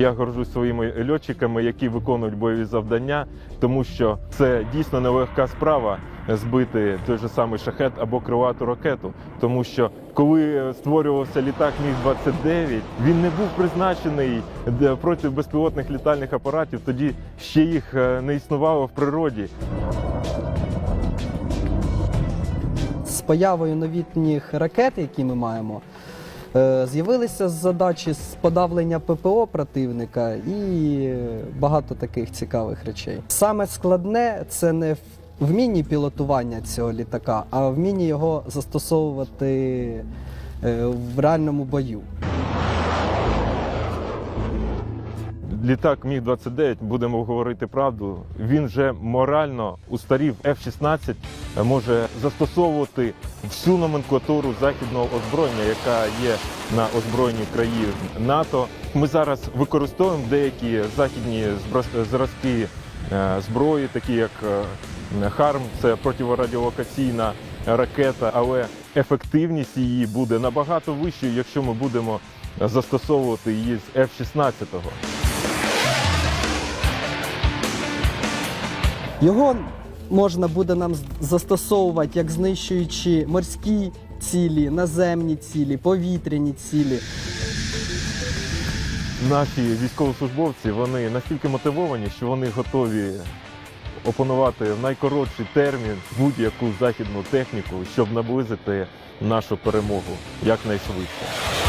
Я горжусь своїми льотчиками, які виконують бойові завдання, тому що це дійсно нелегка справа збити той же самий шахет або кривату ракету. Тому що коли створювався літак Міг-29, він не був призначений проти безпілотних літальних апаратів. Тоді ще їх е, не існувало в природі. З появою новітніх ракет, які ми маємо, е, з'явилися задачі з подавлення ППО противника і е, багато таких цікавих речей. Саме складне це не вмінні пілотування цього літака, а вмінні його застосовувати е, в реальному бою. Літак Міг-29, будемо говорити правду, він вже морально устарів. F-16 може застосовувати всю номенклатуру західного озброєння, яка є на озброєнні країн НАТО. Ми зараз використовуємо деякі західні зразки е, зброї, такі як е, ХАРМ, це противорадіолокаційна ракета, але ефективність її буде набагато вищою, якщо ми будемо застосовувати її з F-16. Його можна буде нам застосовувати як знищуючи морські цілі, наземні цілі, повітряні цілі. Наші військовослужбовці вони настільки мотивовані, що вони готові опанувати в найкоротший термін будь-яку західну техніку, щоб наблизити нашу перемогу якнайшвидше.